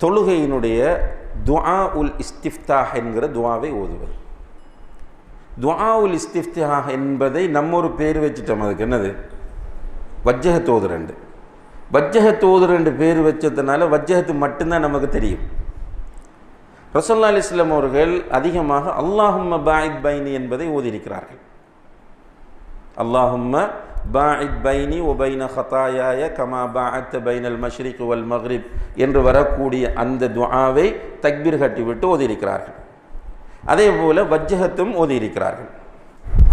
தொழுகையினுடைய துஆ உல் இஸ்திஃப்தாஹ் என்கிற துவாவை ஓதுவது துஆ உல் இஸ்திஃப்தாஹ் என்பதை நம்ம ஒரு பேர் வச்சுட்டோம். அதுக்கு என்னது? வஜ்ஜகத்தோது ரெண்டு வஜ்ஜகத்தோது ரெண்டு பேர் வச்சதுனால வஜ்ஜகத்து மட்டும்தான் நமக்கு தெரியும். ரசல்லா அலிஸ்லாம் அவர்கள் அதிகமாக அல்லாஹும்ம பாயித் பைனி என்பதை ஓதியிருக்கிறார்கள். அல்லாஹும்ம பாயித் பைனி ஒபைன ஹதாயாய கமா பாஅத்த பைனல் மஷ்ரிக் வல் மஹ்ரிப் என்று வரக்கூடிய அந்த துவாவை தக்பீர் கட்டிவிட்டு ஓதியிருக்கிறார்கள். அதே போல் வஜ்ஜகத்தும் ஓதியிருக்கிறார்கள்.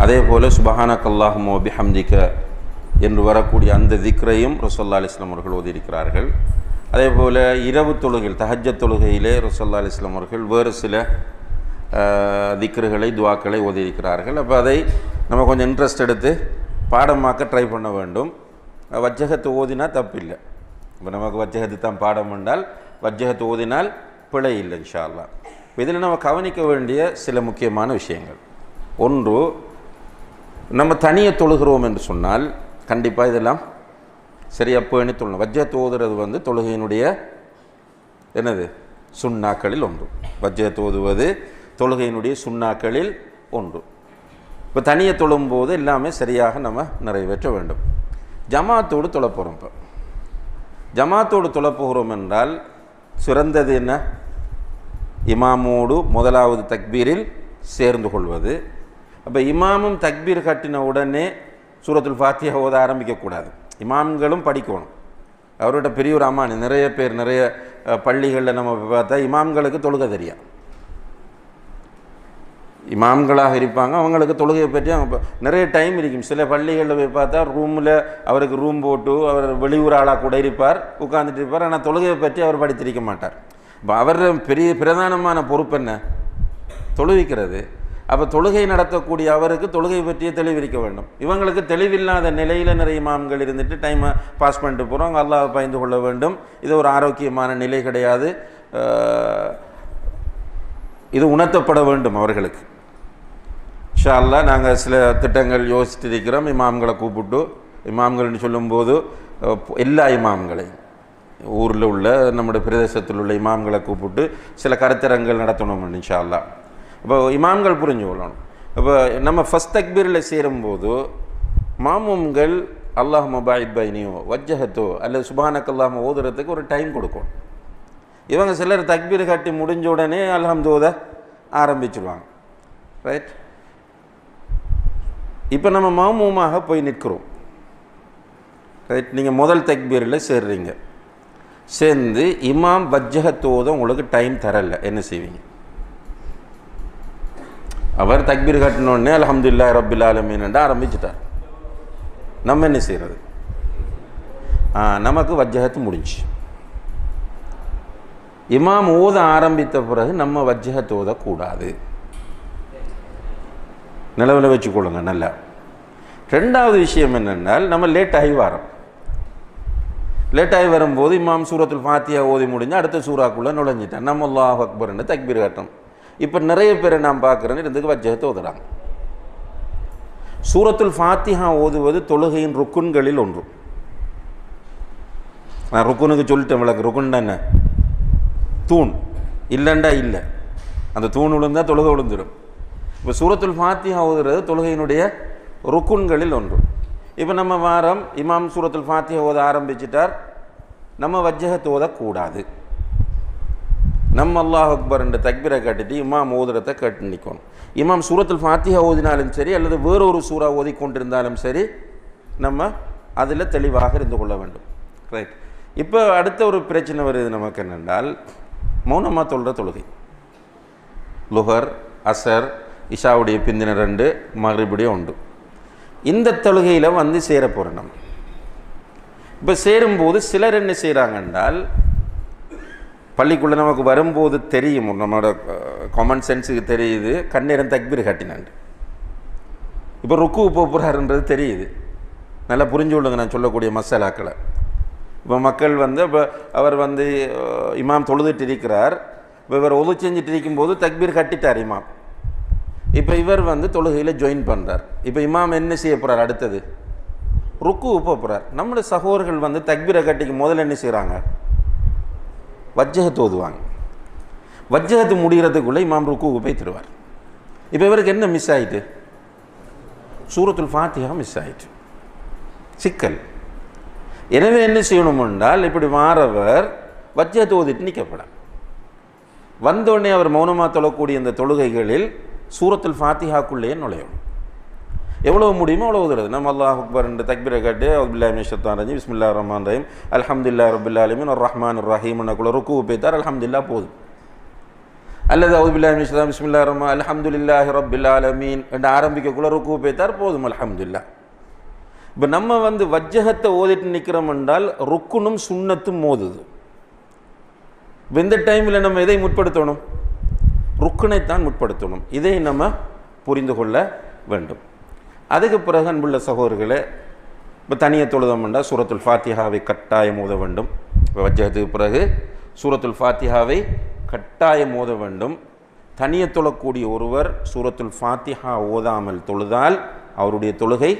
அதே போல் சுபஹானக் அல்லாஹும் பிஹம்திக என்று வரக்கூடிய அந்த திக்ரையும் ரசோல்லா அலிஸ்லாம் அவர்கள் ஓதியிருக்கிறார்கள். அதே போல் இரவு தொழுகையில் தஹஜ்ஜத் தொழுகையிலே ரசோல்லா அலிஸ்லாம் அவர்கள் வேறு சில திக்ருகளை துவாக்களை ஓதியிருக்கிறார்கள். அப்போ அதை நம்ம கொஞ்சம் இன்ட்ரெஸ்ட் எடுத்து பாடமாக்க ட்ரை பண்ண வேண்டும். வஜ்ஜகத்து ஓதினா தப்பில்லை. இப்போ நமக்கு வஜ்ஜகத்து தான் பாடம் என்றால் வஜ்ஜகத்து ஓதினால் பிழை இல்லை இன்ஷால்லா இதில் நம்ம கவனிக்க வேண்டிய சில முக்கியமான விஷயங்கள். ஒன்று நம்ம தனியை தொழுகிறோம் என்று சொன்னால் கண்டிப்பாக இதெல்லாம் சரியாக பேணி தொழணும். வஜ்ஜத் ஓதுறது வந்து தொழுகையினுடைய என்னது? சுண்ணாக்களில் ஒன்று. வஜ்ஜத் ஓதுவது தொழுகையினுடைய சுண்ணாக்களில் ஒன்று. இப்போ தனியை தொழும்போது எல்லாமே சரியாக நம்ம நிறைவேற்ற வேண்டும். ஜமாத்தோடு தொழப்போகிறோம் இப்போ. ஜமாத்தோடு தொழப்போகிறோம் என்றால் சிறந்தது என்ன? இமாமோடு முதலாவது தக்பீரில் சேர்ந்து கொள்வது. அப்போ இமாமும் தக்பீர் கட்டின உடனே சூரத்துல் ஃபாத்தியா ஓத ஆரம்பிக்கக்கூடாது இமாம்களும் படிக்கணும். அவரோட பெரிய ஒரு அம்மானி நிறைய பேர் நிறைய பள்ளிகளில் நம்ம பார்த்தா இமாம்களுக்கு தொழுக தெரியும். இமாம்களாக இருப்பாங்க. அவங்களுக்கு தொழுகையை பற்றி அவங்க நிறைய டைம் இருக்கும். சில பள்ளிகளில் போய் பார்த்தா ரூமில் அவருக்கு ரூம் போட்டு அவர் வெளியூர் ஆளாக கூட இருப்பார் உட்காந்துட்டு இருப்பார். ஆனால் தொழுகையை பற்றி அவர் படித்திருக்க மாட்டார். இப்போ அவர் பெரிய பிரதானமான பொறுப்பு என்ன? தொழுவிக்கிறது. அப்போ தொழுகை நடத்தக்கூடிய அவருக்கு தொழுகை பற்றிய தெளிவிருக்க வேண்டும். இவங்களுக்கு தெளிவில்லாத நிலையில் நிறைய இமாம்கள் இருந்துட்டு டைமை பாஸ் பண்ணிட்டு போகிறோம் அல்லாஹ் பயந்து கொள்ள வேண்டும். இது ஒரு ஆரோக்கியமான நிலை கிடையாது. இது உணர்த்தப்பட வேண்டும் அவர்களுக்கு. இன்ஷா நாங்கள் சில திட்டங்கள் யோசித்து இருக்கிறோம் இமாம்களை கூப்பிட்டு இமாம்கள்னு சொல்லும்போது எல்லா இமாம்களையும் ஊரில் உள்ள நம்முடைய பிரதேசத்தில் உள்ள இமாம்களை கூப்பிட்டு சில கருத்தரங்கள் நடத்தணும் இன்ஷா அல்லாஹ் இப்போ இமாம்கள் புரிஞ்சு கொள்ளணும். இப்போ நம்ம ஃபஸ்ட் தக்பீரில் சேரும்போது மாமும்கள் அல்லாஹ் மபாயித் பைனியோ வஜ்ஜஹத்தோ அல்லது சுபானக்கல்லாம ஓதுறதுக்கு ஒரு டைம் கொடுக்கும் இவங்க சிலர் தக்பீர் கட்டி முடிஞ்ச உடனே அல்ஹம்தோத ஆரம்பிச்சிருவாங்க. ரைட் இப்போ நம்ம மாமூமாக போய் நிற்கிறோம். ரைட் நீங்கள் முதல் தக்பீரில் சேர்றீங்க. சேர்ந்து இமாம் வஜ்ஜகத்தோத உங்களுக்கு டைம் தரலை. என்ன செய்வீங்க? அவர் தக்பீர் கட்டினோடனே அலமதுல்லா ரப்பில் ஆலமீன் ஆரம்பிச்சிட்டார். நம்ம என்ன செய்கிறது நமக்கு வஜ்ஜகத்து முடிஞ்சு. இமாம் ஓத ஆரம்பித்த பிறகு நம்ம வஜ்ஜகத்து ஓதக்கூடாது நிலவில் வச்சுக்கொள்ளுங்க நல்லா. ரெண்டாவது விஷயம் என்னென்னால் நம்ம லேட் ஆகி வரோம். லேட்டாகி வரும்போது இமாம் சூரத்துல் ஃபாத்தியா ஓதி முடிஞ்சு அடுத்த சூறாக்குள்ளே நுழைஞ்சிட்டேன் நம்ம அல்லாஹ் அக்பர்னு தக்பீர் கட்டம். இப்போ நிறைய பேரை நான் பார்க்குறேன்னு இருந்துக்கு வஜகத்தை ஓதுறாங்க சூரத்துல் ஃபாத்திஹா ஓதுவது தொழுகையின் ருக்குன்களில் ஒன்று. நான் ருக்குனுக்கு சொல்லிட்டேன் விளக்கு ருக்குன்னா என்ன? தூண். இல்லைண்டா இல்லை. அந்த தூண் விழுந்தா தொழுகை விழுந்துடும் இப்போ சூரத்துல் ஃபாத்தியா ஓதுறது தொழுகையினுடைய ருக்குன்களில் ஒன்று. இப்போ நம்ம வாரம் இமாம் சூரத்துல் ஃபாத்தியா ஓத ஆரம்பிச்சிட்டார். நம்ம வஜ்ஜகத்தை ஓதக்கூடாது. நம்ம அல்லாஹ் அக்பர் என்ற தக்பீரை கட்டிட்டு இமாம் ஓதுறத்தை கட்டு நிற்கணும் இமாம் சூரத்தில் ஃபாத்தியா ஓதினாலும் சரி அல்லது வேறொரு சூறா ஓதிக்கொண்டிருந்தாலும் சரி நம்ம அதில் தெளிவாக இருந்து கொள்ள வேண்டும். ரைட் இப்போ அடுத்த ஒரு பிரச்சனை வருது நமக்கு என்னென்றால் மௌனமாக தொழுற தொழுகை. லுஹர் அசர் இஷாவுடைய பிந்தின ரெண்டு மறுபடியும் உண்டு இந்த தொழுகையில் வந்து சேர நம்ம. இப்போ சேரும்போது சிலர் என்ன செய்கிறாங்க என்றால் பள்ளிக்குள்ளே நமக்கு வரும்போது தெரியும் நம்மளோட காமன் சென்ஸுக்கு தெரியுது கண்ணீரன் தக்பீர் காட்டினாண்டு. இப்போ ருக்கு போகிறாருன்றது தெரியுது. நல்லா புரிஞ்சு கொள்ளுங்க நான் சொல்லக்கூடிய மசாலாக்களை. இப்போ மக்கள் வந்து இப்போ அவர் வந்து இமாம் தொழுதுட்டு இருக்கிறார். இப்போ இவர் ஒது செஞ்சுட்டு இருக்கும்போது தக்பீர் கட்டிட்டார் இமாம். இப்போ இவர் வந்து தொழுகையில் ஜாயின் பண்ணுறார் இப்போ இமாம் என்ன செய்ய போகிறார் அடுத்தது ருக்கு போகிறார் நம்முடைய சகோதரர்கள் வந்து தக்பீரை கட்டிக்கு முதல்ல என்ன செய்கிறாங்க வஜ்ஜகத்து ஓதுவாங்க வஜ்ஜகத்து முடிகிறதுக்குள்ளே இமாம் ருக்கு போய் தருவார். இப்போ இவருக்கு என்ன மிஸ் ஆகிட்டு சூரத்துல் ஃபாத்திஹா மிஸ் ஆகிட்டு சிக்கல். எனவே என்ன செய்யணும் என்றால் இப்படி மாறவர் வஜ்ஜகத்து ஓதிட்டு நிற்கப்பட வந்தோடனே அவர் மௌனமாக தொழக்கூடிய இந்த தொழுகைகளில் சூரத்தில் ஃபாத்திஹாக்குள்ளேயே நுழையும். எவ்வளவு முடியுமோ அவ்வளோ உதறது நம்ம அல்லாஹ் அக்பர் என்று தக்பீரை காட்டு அப்துல்லா மிஷத்தான் ரஜி பிஸ்மில்லா ரஹ்மான் ரஹீம் அலமதுல்லா ரபுல் ஆலமின் ஒரு ரஹ்மான் ரஹீம் குள்ள ருக்கு பேத்தார் அலமதுல்லா போதும். அல்லது அவுதுல்லா மிஷத்தான் பிஸ்மில்லா ரஹ்மா அல்ஹம்துலில்லாஹி ரபில் ஆலமீன் என்று ஆரம்பிக்கக்குள்ள ருக்கு பேத்தார் போதும் அலமதுல்லா இப்போ நம்ம வந்து வஜ்ஜகத்தை ஓதிட்டு நிற்கிறோம் என்றால் ருக்குனும் சுண்ணத்தும் மோதுது. இப்போ இந்த டைமில் நம்ம எதை முற்படுத்தணும்? ருக்குனைத்தான் முற்படுத்தணும். இதை நம்ம புரிந்து கொள்ள வேண்டும். அதுக்கு பிறகு அன்புள்ள சகோதரர்களே இப்போ தனியை தொழுதோம்னா சூரத்துல் ஃபாத்திஹாவை கட்டாயம் ஓத வேண்டும். இப்போ வஜ்ஜகத்துக்கு பிறகு சூரத்துல் ஃபாத்திஹாவை கட்டாயம் ஓத வேண்டும். தனியை தொழக்கூடிய ஒருவர் சூரத்துல் ஃபாத்திஹா ஓதாமல் தொழுதால் அவருடைய தொழுகை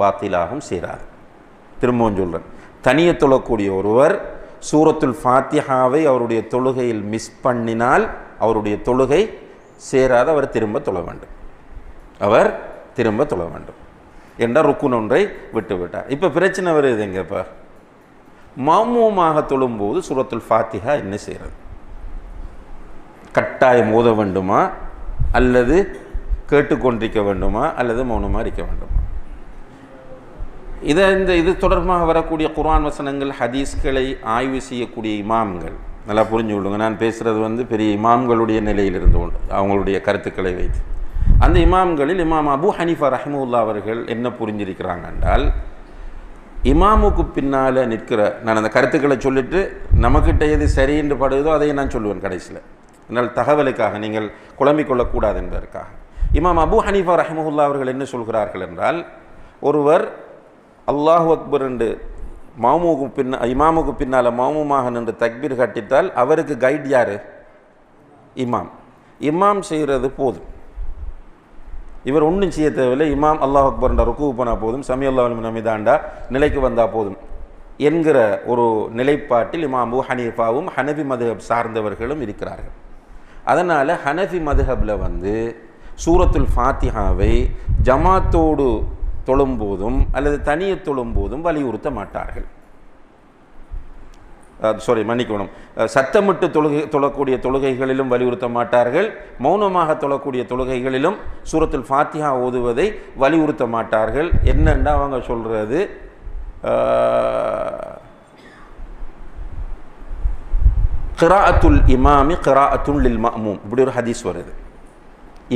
பாத்திலாகும் சேராது. திரும்பவும் சொல்கிறேன் தனியை தொழக்கூடிய ஒருவர் சூரத்துல் ஃபாத்திஹாவை அவருடைய தொழுகையில் மிஸ் பண்ணினால் அவருடைய தொழுகை சேராத அவர் திரும்ப தொழ வேண்டும். அவர் திரும்ப தொழ வேண்டும். என்ற ருக்குன் ஒன்றை விட்டு விட்டார். இப்போ பிரச்சனை வருது எங்கப்பா? மாமூமாக தொழும்போது சுரத்துல் ஃபாத்திஹா என்ன செய்கிறது கட்டாயம் ஓத வேண்டுமா? அல்லது கேட்டுக்கொண்டிருக்க வேண்டுமா? அல்லது மௌனமாக இருக்க வேண்டுமா? இதை இந்த இது தொடர்பாக வரக்கூடிய குர்ஆன் வசனங்கள் ஹதீஸ்களை ஆய்வு செய்யக்கூடிய இமாம்கள் நல்லா புரிஞ்சு கொள்ளுங்க. நான் பேசுகிறது வந்து பெரிய இமாம்களுடைய நிலையிலிருந்து உண்டு. அவங்களுடைய கருத்துக்களை வைத்து. அந்த இமாம்களில் இமாம் அபு ஹனீஃபா ரஹமுல்லா அவர்கள் என்ன புரிஞ்சிருக்கிறாங்க என்றால் இமாமுக்கு பின்னால் நிற்கிற நான் அந்த கருத்துக்களை சொல்லிட்டு நமக்கிட்ட எது சரி என்று படுதோ அதை நான் சொல்லுவேன் கடைசியில். என்னால் தகவலுக்காக நீங்கள் குழம்பிக் கொள்ளக்கூடாது என்பதற்காக. இமாம் அபு ஹனீஃபா ரஹமுல்லா அவர்கள் என்ன சொல்கிறார்கள் என்றால் ஒருவர் அல்லாஹு அக்பர் என்று மாமுக்கு பின்ன இமாமுக்கு பின்னால் மாமுமாக நின்று தக்பீர் கட்டித்தால் அவருக்கு கைட் யார்? இமாம். இமாம் செய்கிறது போதும். இவர் ஒன்றும் செய்ய தேவையில்லை. இமாம் அல்லாஹ் அக்பர்ண்டா ருக்கு போனால் போதும். சமி அல்லாஹ் நமிதாண்டா நிலைக்கு வந்தால் போதும். என்கிற ஒரு நிலைப்பாட்டில் இமாமு ஹனீஃபாவும் ஹனபி மதுஹப் சார்ந்தவர்களும் இருக்கிறார்கள். அதனால் ஹனஃபி மதுஹபில் வந்து சூரத்துல் ஃபாத்திஹாவை ஜமாத்தோடு தொழும்போதும் அல்லது தனியே தொழும்போதும் வலியுறுத்த மாட்டார்கள். சாரி மன்னிக்கணும். சத்தமிட்டு தொழுகை தொழக்கூடிய தொழுகைகளிலும் வலியுறுத்த மாட்டார்கள். மௌனமாக தொழக்கூடிய தொழுகைகளிலும் சூரத்தில் ஃபாத்திஹா ஓதுவதை வலியுறுத்த மாட்டார்கள். என்னென்னா அவங்க சொல்கிறது கிராஅத்துல் இமாமி கிராஅத்துல் லில் மஅமூம். இப்படி ஒரு ஹதீஸ் வருது.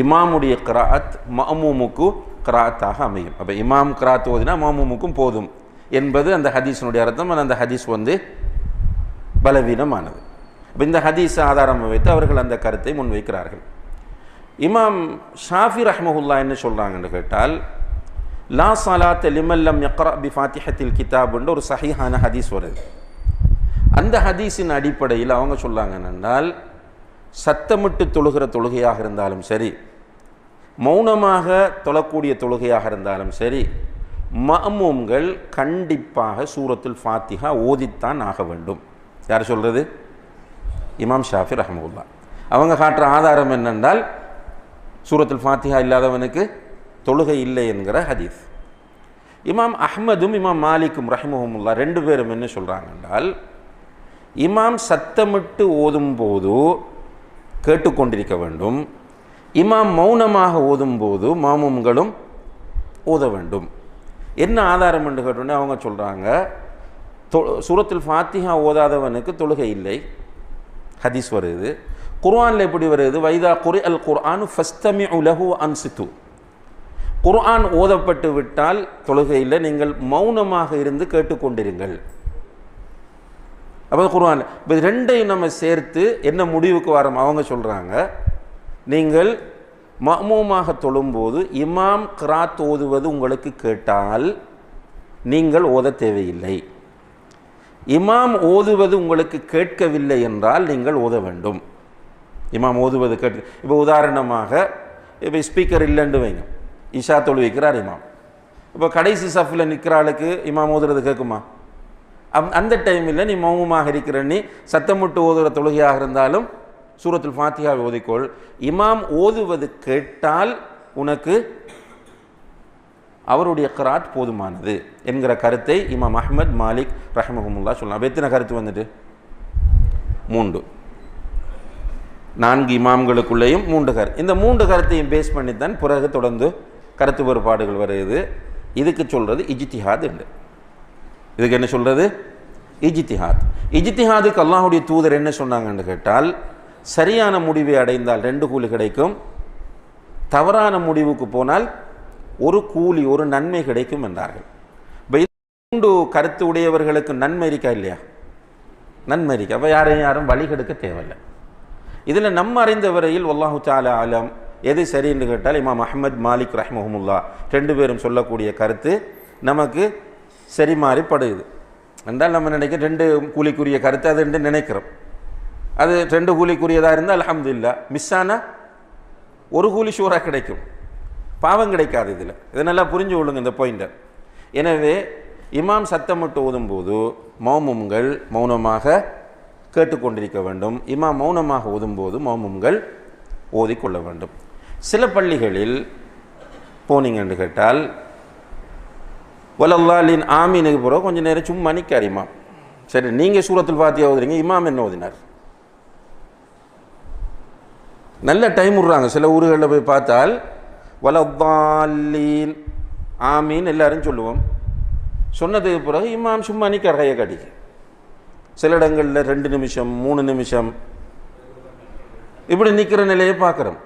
இமாமுடைய கிராஅத் மஅமூமுக்கு கிராத்தாக அமையும். அப்போ இமாம் கிராத் ஓதினா மாமுமுக்கும் போதும் என்பது அந்த ஹதீஸினுடைய அர்த்தம். அந்த ஹதீஸ் வந்து பலவீனமானது. அப்போ இந்த ஹதீஸ் ஆதாரமாக வைத்து அவர்கள் அந்த கருத்தை முன்வைக்கிறார்கள். இமாம் ஷாஃபி ரஹ்மஹுல்லா என்ன சொல்கிறாங்கன்னு கேட்டால் லா சலாத் லிமல்லம் யக்ரா பி ஃபாத்திஹத்தில் கிதாப்ன்ற ஒரு சஹிஹான ஹதீஸ் வருது. அந்த ஹதீஸின் அடிப்படையில் அவங்க சொல்கிறாங்க என்னென்னால் சத்தமிட்டு தொழுகிற தொழுகையாக இருந்தாலும் சரி மௌனமாக தொழக்கூடிய தொழுகையாக இருந்தாலும் சரி மமூம்கள் கண்டிப்பாக சூரத்துல் ஃபாத்திஹா ஓதித்தான் ஆக வேண்டும். யார் சொல்கிறது இமாம் ஷாஃபி ரஹமுல்லா அவங்க காட்டுற ஆதாரம் என்னென்றால் சூரத்துல் ஃபாத்திகா இல்லாதவனுக்கு தொழுகை இல்லை என்கிற ஹதீஸ். இமாம் அஹ்மதும் இமாம் மாலிக்கும் ரஹிமஹமுல்லா ரெண்டு பேரும் என்ன சொல்கிறாங்க என்றால் இமாம் சத்தமிட்டு ஓதும் போது கேட்டுக்கொண்டிருக்க வேண்டும். இமாம் மௌனமாக ஓதும்போது மாமும்களும் ஓத வேண்டும். என்ன ஆதாரம் என்று கேட்டோன்னே அவங்க சொல்கிறாங்க தொ சூரத்தில் ஃபாத்திஹா ஓதாதவனுக்கு தொழுகை இல்லை. ஹதீஸ் வருது. குர்ஆனில் எப்படி வருது? வைதா குரி அல் குர்ஆன் ஃபஸ்தமி உலகு அன்சித்து. குர்ஆன் ஓதப்பட்டு விட்டால் தொழுகையில் நீங்கள் மௌனமாக இருந்து கேட்டுக்கொண்டிருங்கள். அப்போ குர்ஆன் இப்போ ரெண்டையும் நம்ம சேர்த்து என்ன முடிவுக்கு வரோம்? அவங்க சொல்கிறாங்க நீங்கள் மமூமாக தொழும்போது இமாம் கிராத் ஓதுவது உங்களுக்கு கேட்டால் நீங்கள் ஓத தேவையில்லை. இமாம் ஓதுவது உங்களுக்கு கேட்கவில்லை என்றால் நீங்கள் ஓத வேண்டும். இமாம் ஓதுவது கேட்க இப்போ உதாரணமாக இப்போ ஸ்பீக்கர் இல்லைன்னு வைங்க. இஷா தொழுவிக்கிறார் இமாம். இப்போ கடைசி சஃபில் நிற்கிற ஆளுக்கு இமாம் ஓதுறது கேட்குமா? அம்- அந்த டைமில் நீ மௌனமாக இருக்கிற நீ சத்தமிட்டு ஓதுகிற தொழுகையாக இருந்தாலும் சூரத்தில் ஃபாத்திஹா ஓதிக்கொள். இமாம் ஓதுவது கேட்டால் உனக்கு அவருடைய கிராத் போதுமானது என்கிற கருத்தை இமாம் அஹ்மத் மாலிக் ரஹமஹமுல்லா சொல்லலாம் அப்ப எத்தனை கருத்து வந்துட்டு? மூன்று. நான்கு இமாம்களுக்குள்ளேயும் மூன்று கரு இந்த மூன்று கருத்தையும் பேஸ் பண்ணி தான் பிறகு தொடர்ந்து கருத்து வேறுபாடுகள் வருது. இதுக்கு சொல்றது இஜித்திஹாத் என்று. இதுக்கு என்ன சொல்றது? இஜித்திஹாத். இஜித்திஹாதுக்கு அல்லாஹுடைய தூதர் என்ன சொன்னாங்கன்னு கேட்டால் சரியான முடிவை அடைந்தால் ரெண்டு கூலி கிடைக்கும். தவறான முடிவுக்கு போனால் ஒரு கூலி ஒரு நன்மை கிடைக்கும் என்றார்கள். இப்ப மூன்று கருத்து உடையவர்களுக்கு நன்மை இருக்கா இல்லையா? நன்மை இருக்கா? அப்போ யாரையும் யாரும் வழி கெடுக்க தேவையில்லை. இதில் நம்ம அறிந்த வரையில் வல்லாஹு சாலா ஆலம் எது சரி என்று கேட்டால் இமாம் அஹமத் மாலிக் ரஹ்மஹமுல்லா ரெண்டு பேரும் சொல்லக்கூடிய கருத்து நமக்கு சரி மாறிப்படுது என்றால் நம்ம நினைக்க ரெண்டு கூலிக்குரிய கருத்து அது என்று நினைக்கிறோம். அது ரெண்டு கூலிக்குரியதாக இருந்தால் அல்ஹம்துலில்லாஹ் மிஸ் ஆனால் ஒரு கூலி ஷூராக கிடைக்கும். பாவம் கிடைக்காது இதில். இதை நல்லா புரிஞ்சு கொள்ளுங்க இந்த பாயிண்ட்டை எனவே இமாம் சத்தமிட்டு ஓதும்போது மௌமும்கள் மௌனமாக கேட்டுக்கொண்டிருக்க வேண்டும். இமாம் மௌனமாக ஓதும்போது மௌமும்கள் ஓதிக்கொள்ள வேண்டும். சில பள்ளிகளில் போனீங்கன்னு கேட்டால் வலல்லாலின் ஆமீனுக்கு பிறகு கொஞ்சம் நேரம் சும்மா நிற்கார் இமாம். சரி நீங்கள் சூரத்தில் பார்த்தியா ஓதுறீங்க இமாம் என்ன ஓதினார்? நல்ல டைம் விட்றாங்க. சில ஊர்களில் போய் பார்த்தால் வலத்தாலீன் ஆமீன் எல்லாரும் சொல்லுவோம். சொன்னதுக்கு பிறகு இமாம் சும்மா நீ கரையை கட்டிக்கு. சில இடங்களில் ரெண்டு நிமிஷம் மூணு நிமிஷம். இப்படி நிற்கிற நிலையை பார்க்குறோம்.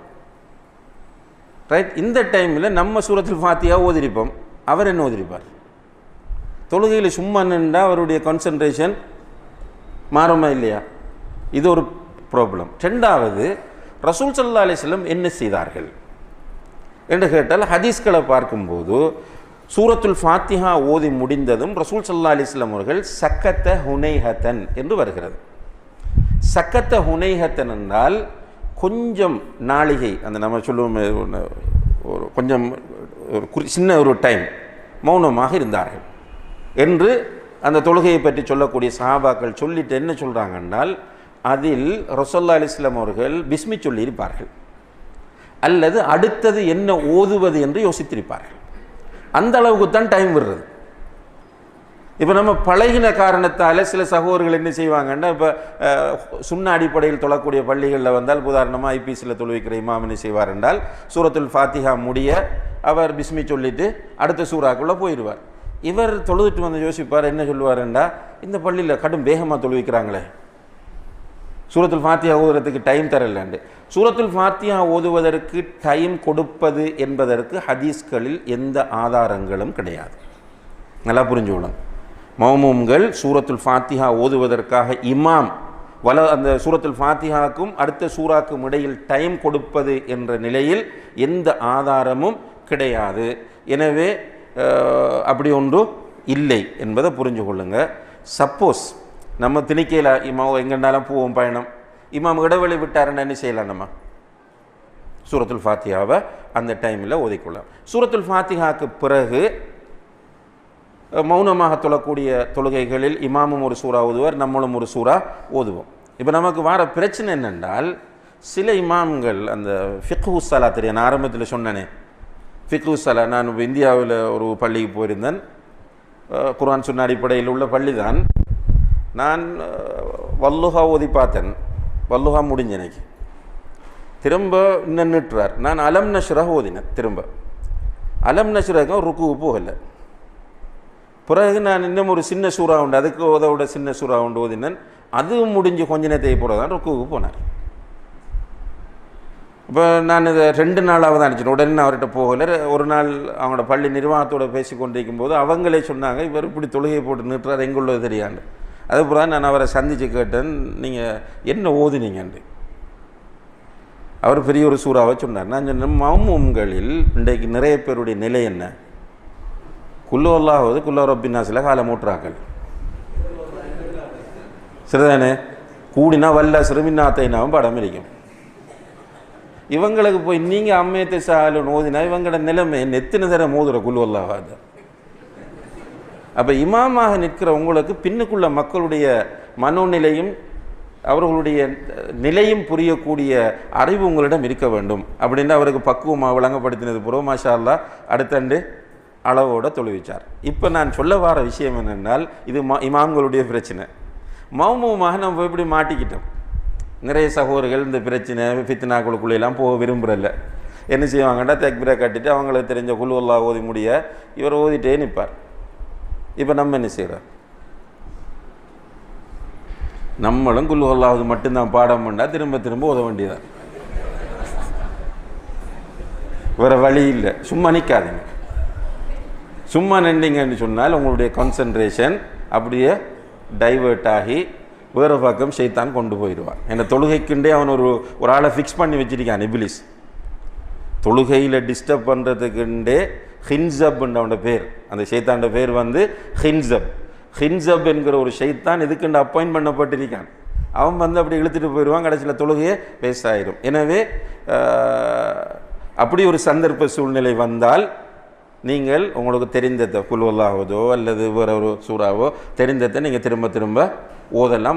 ரைட் இந்த டைமில் நம்ம சூரத்தில் ஃபாத்தியாக ஓதிரிப்போம். அவர் என்ன ஓதிரிப்பார்? தொழுகையில் சும்மா நின்றா அவருடைய கான்சன்ட்ரேஷன் மாறுமா இல்லையா? இது ஒரு ப்ராப்ளம் ரெண்டாவது ரசூல் சல்லா அலிஸ்லம் என்ன செய்தார்கள்? என்று கேட்டால் ஹதீஸ்களை பார்க்கும்போது சூரத்துல் ஃபாத்திஹா ஓதி முடிந்ததும் ரசூல் சல்லா அலிஸ்லம் அவர்கள் சக்கத்த ஹுனைஹத்தன் என்று வருகிறது. சக்கத்த ஹுனைஹத்தன் என்றால் கொஞ்சம் நாளிகை அந்த நம்ம சொல்லுவோம் ஒரு கொஞ்சம் ஒரு குறி சின்ன ஒரு டைம் மௌனமாக இருந்தார்கள். என்று அந்த தொழுகையை பற்றி சொல்லக்கூடிய சஹாபாக்கள் சொல்லிட்டு என்ன சொல்கிறாங்கன்னால் அதில் ரசோல்லா அலிஸ்லாம் அவர்கள் பிஸ்மி சொல்லியிருப்பார்கள். அல்லது அடுத்தது என்ன ஓதுவது என்று யோசித்திருப்பார்கள். அந்த அளவுக்கு தான் டைம் விடுறது. இப்போ நம்ம பழகின காரணத்தால் சில சகோதரர்கள் என்ன செய்வாங்கன்னா இப்போ சுண்ண அடிப்படையில் தொழக்கூடிய பள்ளிகளில் வந்தால் உதாரணமாக ஐபிசியில் தொழுவிக்கிற இமாம் என்ன செய்வார் என்றால் சூரத்துல் ஃபாத்திஹா முடிய அவர் பிஸ்மி சொல்லிட்டு அடுத்த சூறாக்குள்ளே போயிடுவார். இவர் தொழுதுட்டு வந்து யோசிப்பார் என்ன சொல்லுவாருண்டா இந்த பள்ளியில் கடும் வேகமாக தொழுவிக்கிறாங்களே சூரத்துல் ஃபாத்தியா ஓதுறதுக்கு டைம் தரலாண்டு சூரத்துல் ஃபாத்தியா ஓதுவதற்கு டைம் கொடுப்பது என்பதற்கு ஹதீஸ்களில் எந்த ஆதாரங்களும் கிடையாது. நல்லா புரிஞ்சுக்கணும். மௌமூம்கள் சூரத்துல் ஃபாத்திஹா ஓதுவதற்காக இமாம் வல அந்த சூரத்துல் ஃபாத்திஹாக்கும் அடுத்த சூறாக்கும் இடையில் டைம் கொடுப்பது என்ற நிலையில் எந்த ஆதாரமும் கிடையாது. எனவே அப்படி ஒன்று இல்லை என்பதை புரிஞ்சு கொள்ளுங்கள் சப்போஸ் நம்ம திணிக்கையில் இமாம் எங்கேனாலும் போவோம் பயணம். இமாம் இடைவெளி விட்டாருன்னு என்ன செய்யலாம் நம்ம? சூரத்துல் ஃபாத்தியாவை அந்த டைமில் ஒதுக்கலாம் சூரத்துல் ஃபாத்திஹாக்கு பிறகு மௌனமாக தொழக்கூடிய தொழுகைகளில் இமாமும் ஒரு சூறா ஓதுவார் நம்மளும் ஒரு சூறா ஓதுவோம். இப்போ நமக்கு வர பிரச்சனை என்னென்றால் சில இமாம்கள் அந்த ஃபிக்ஹு சலா தெரியும். நான் ஆரம்பத்தில் சொன்னேனே. ஃபிக்ஹு சலா நான் இந்தியாவில் ஒரு பள்ளிக்கு போயிருந்தேன். குரான் குர்ஆன் சொன்ன அடிப்படையில் உள்ள பள்ளி தான் நான் வல்லுஹா ஓதி பார்த்தேன். வல்லுஹா முடிஞ்ச எனக்கு திரும்ப நின்றுட்டுறார். நான் அலம் நஷ்ராக ஓதினேன் திரும்ப. அலம் நஷ்ரகம் ருக்கு போகலை. பிறகு நான் இன்னும் ஒரு சின்ன சூறா உண்டு அதுக்கு உதவோட சின்ன சூறா உண்டு ஓதினேன். அதுவும் முடிஞ்சு கொஞ்ச நேரத்தை போட தான் ருக்குவுக்கு போனார். இப்போ நான் இதை ரெண்டு நாளாக தான் அனுப்பிச்சேன் உடனே அவர்கிட்ட போகலை. ஒரு நாள் அவங்களோட பள்ளி நிர்வாகத்தோட பேசி கொண்டிருக்கும் போது அவங்களே சொன்னாங்க இவர் இப்படி தொழுகை போட்டு நிறுத்துறாரு எங்குள்ளது தெரியாண்டு. அதுக்கப்புறம் நான் அவரை சந்தித்து கேட்டேன். நீங்கள் என்ன ஓதினீங்கன்று அவர் பெரிய ஒரு சூறாவை சொன்னார். நான் சொன்னேன் மௌமும்களில் இன்றைக்கு நிறைய பேருடைய நிலை என்ன? குல்லோல்லாவது குல்லோ குல்லா ரப்பின்னாசில் காலை சரிதானே கூடினா வல்ல சிறுமின்னாத்தைனாவும் படம் இருக்கும் இவங்களுக்கு போய் நீங்கள் அம்மையத்தை சாலுன்னு ஓதினா இவங்களோட நிலைமை நெத்தின தர மோதுற குல்லு அப்போ இமாமாக நிற்கிற உங்களுக்கு பின்னுக்குள்ள மக்களுடைய மனோநிலையும் அவர்களுடைய நிலையும் புரியக்கூடிய அறிவு உங்களிடம் இருக்க வேண்டும். அப்படின்னு அவருக்கு பக்குவமாக விளங்கப்படுத்தினது பூர்வ மாஷால்லா அடுத்தண்டு அளவோடு தொழுவிச்சார். இப்போ நான் சொல்ல வர விஷயம் என்னென்னால் இது மா இமாம்களுடைய பிரச்சனை. மௌமுமாக நம்ம எப்படி மாட்டிக்கிட்டோம். நிறைய சகோதரர்கள் இந்த பிரச்சனை ஃபித்னாக்குழுக்குள்ளெல்லாம் போக விரும்புகிறல்ல என்ன செய்வாங்கன்னா தக்பீரை கட்டிட்டு அவங்களுக்கு தெரிஞ்ச குழுவல்லா ஓதி முடிய இவர் ஓதிட்டே நிற்பார். இப்போ நம்ம என்ன செய்கிறோம் நம்மளும் குல்லுவல்லாவது மட்டும்தான் பாடம் பண்ணால் திரும்ப திரும்ப உத வேண்டியதான் வேறு வழி இல்லை. சும்மா நிற்காதீங்க சும்மா நின்றீங்கன்னு சொன்னால் உங்களுடைய கான்சன்ட்ரேஷன் அப்படியே டைவர்ட் ஆகி வேறு பக்கம் செய்தான் கொண்டு போயிடுவான். என்னை தொழுகைக்குண்டே அவன் ஒரு ஒரு ஆளை ஃபிக்ஸ் பண்ணி வச்சிருக்கான் இபிலிஸ். தொழுகையில் டிஸ்டர்ப் பண்ணுறதுக்குண்டே ஹின்சப்ன்ற அவனோட பேர். அந்த ஷைத்தாண்ட பேர் வந்து ஹின்சப். ஹின்சப் என்கிற ஒரு ஷைத்தான் இதுக்குண்டு அப்பாயின் பண்ணப்பட்டிருக்கான்? அவன் வந்து அப்படி இழுத்துட்டு போயிடுவான் கடைசியில் தொழுகையே வேஸ்ட் ஆயிரும். எனவே அப்படி ஒரு சந்தர்ப்ப சூழ்நிலை வந்தால் நீங்கள் உங்களுக்கு தெரிந்ததை குல்வல்லாவதோ அல்லது வேற ஒரு சூறாவோ தெரிந்ததை நீங்கள் திரும்ப திரும்ப ஓதலாம்.